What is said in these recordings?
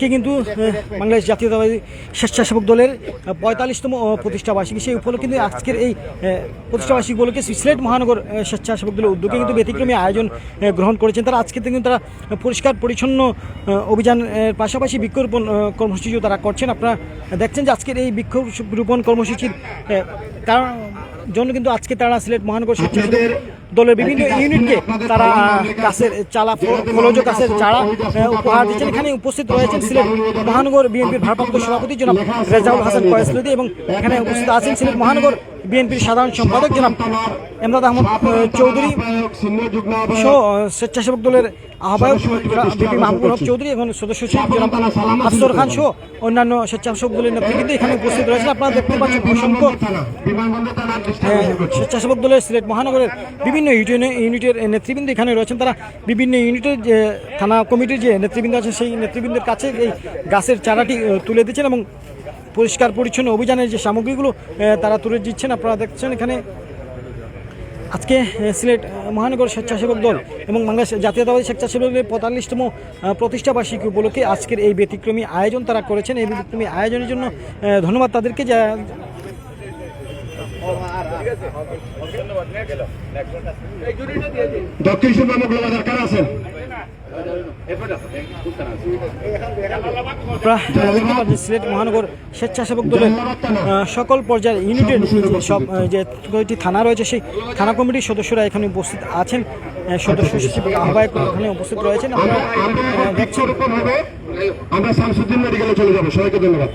কে কিন্তু বাংলাদেশ জাতীয়তাবাদী স্বেচ্ছাসেবক দলের পঁয়তাল্লিশতম প্রতিষ্ঠা বার্ষিকী সেই উপলক্ষে কিন্তু আজকের এই আহ, প্রতিষ্ঠা বার্ষিকী উপলক্ষে সিলেট মহানগর স্বেচ্ছাসেবক দলের উদ্যোগে কিন্তু ব্যতিক্রমী আয়োজন গ্রহণ করেছেন। তারা আজকে কিন্তু তারা পরিষ্কার পরিচ্ছন্ন অভিযানের পাশাপাশি বৃক্ষরোপণ কর্মসূচিও তারা করছেন। আপনারা দেখছেন যে আজকের এই বৃক্ষরোপণ কর্মসূচির কারণ জন্য কিন্তু আজকে তারা সিলেট মহানগর স্বেচ্ছাসেবক দলের বিভিন্ন ইউনিটকে তারা কাছের চালা ফলজ কাছের চারা উপহার দিচ্ছেন। এখানে উপস্থিত রয়েছেন সিলেট মহানগর বিএনপির ভারপ্রাপ্ত সভাপতি জনাব রেজাউল হাসান কয়েসলুদি এবং এখানে উপস্থিত আছেন সিলেট মহানগর বিএনপির সাধারণ সম্পাদক জনাব এমদাদ আহমদ চৌধুরী স্বেচ্ছাসেবক দলের আহ্বায়ক বিপি মাহবুব চৌধুরী এবং সদস্য সচিব জনাব আফসর খান সহ অন্যান্য স্বেচ্ছাসেবক দলের নেতৃবৃন্দ এখানে উপস্থিত রয়েছেন। আপনারা দেখতে পাচ্ছেন অসংখ্য স্বেচ্ছাসেবক দলের সিলেট মহানগরের বিভিন্ন ইউনিটের নেতৃবৃন্দ এখানে রয়েছেন। তারা বিভিন্ন ইউনিটের যে থানা কমিটির যে নেতৃবৃন্দ আছে সেই নেতৃবৃন্দের কাছে এই গাছের চারাটি তুলে দিচ্ছেন এবং পরিষ্কার পরিচ্ছন্ন অভিযানের যে সামগ্রীগুলো তারা তুলে দিচ্ছেন। আপনারা দেখছেন এখানে আজকে সিলেট মহানগর স্বেচ্ছাসেবক দল এবং বাংলাদেশ জাতীয়তাবাদী স্বেচ্ছাসেবক দলের পঁয়তাল্লিশতম আহ, প্রতিষ্ঠা বার্ষিকী উপলক্ষে আজকের এই ব্যতিক্রমী আয়োজন তারা করেছেন। এই ব্যতিক্রমী আয়োজনের জন্য ধন্যবাদ তাদেরকে। যা দক্ষিণ বাজার কারা আছেন? সিলেট মহানগর স্বেচ্ছাসেবক দলের সকল পর্যায়ের ইউনিটের সব যে কয়েকটি থানা রয়েছে, সেই থানা কমিটির সদস্যরা এখানে উপস্থিত আছেন। সদস্য সচিব আহ্বায়ক এখানে উপস্থিত রয়েছেন। আমরা হবে আমরা শামসুদ্দিন মেডিকেলে চলে যাব। সবাইকে ধন্যবাদ।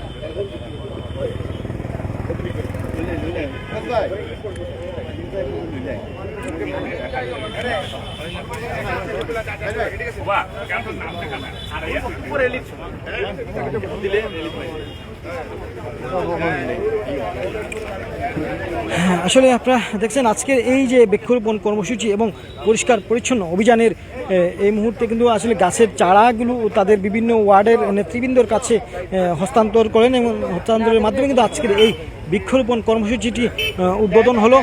হ্যাঁ, আসলে আপনারা দেখছেন আজকের এই যে বৃক্ষরোপণ কর্মসূচি এবং পরিষ্কার পরিচ্ছন্ন অভিযানের এই মুহূর্তে কিন্তু আসলে গাছের চারাগুলো তাদের বিভিন্ন ওয়ার্ডের নেতৃবৃন্দর কাছে হস্তান্তর করেন এবং হস্তান্তরের মাধ্যমে কিন্তু আজকের এই বৃক্ষরোপণ কর্মসূচিটি উদ্বোধন হলো।